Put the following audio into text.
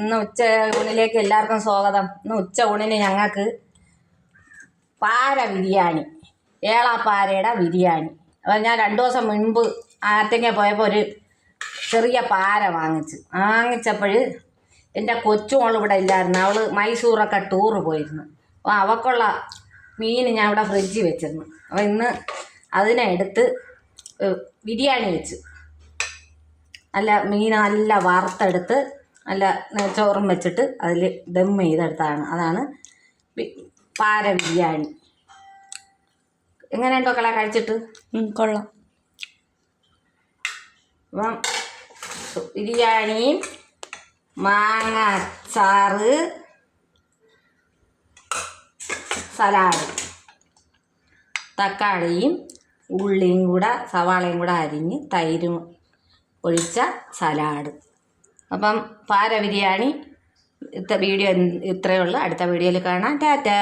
ഇന്ന് ഉച്ച ഊണിലേക്ക് എല്ലാവർക്കും സ്വാഗതം. ഇന്ന് ഉച്ച ഊണിന് ഞങ്ങൾക്ക് പാര ബിരിയാണി ഏളാപ്പാരയുടെ ബിരിയാണി. അപ്പം ഞാൻ രണ്ടു ദിവസം മുൻപ് ആറ്റങ്ങ പോയപ്പോൾ ഒരു ചെറിയ പാര വാങ്ങിച്ചു. വാങ്ങിച്ചപ്പോൾ എന്റെ കൊച്ചുമോൾ ഇവിടെ ഇല്ലായിരുന്നു. അവൾ മൈസൂറൊക്കെ ടൂറ് പോയിരുന്നു. അപ്പോൾ അവക്കുള്ള മീൻ ഞാൻ ഇവിടെ ഫ്രിഡ്ജിൽ വെച്ചിരുന്നു. അപ്പോൾ ഇന്ന് അതിനെ എടുത്ത് ബിരിയാണി വെച്ചു. നല്ല മീൻ നല്ല വറുത്തെടുത്ത് നല്ല ചോറും വെച്ചിട്ട് അതിൽ ദം ചെയ്തെടുത്തതാണ്. അതാണ് പാര ബിരിയാണി. എങ്ങനെയുണ്ടോ കള കഴിച്ചിട്ട്? കൊള്ളാം. അപ്പം ബിരിയാണി മാങ്ങ അച്ചാറ് സലാഡ് തക്കാളിയും ഉള്ളിയും കൂടെ സവാളയും കൂടെ അരിഞ്ഞ് തൈരും ഒഴിച്ച സലാഡ്. അപ്പം പാര ബിരിയാണി ഇത്ര വീഡിയോ ഇത്രയേ ഉള്ളൂ. അടുത്ത വീഡിയോയിൽ കാണാം. ടാറ്റാ.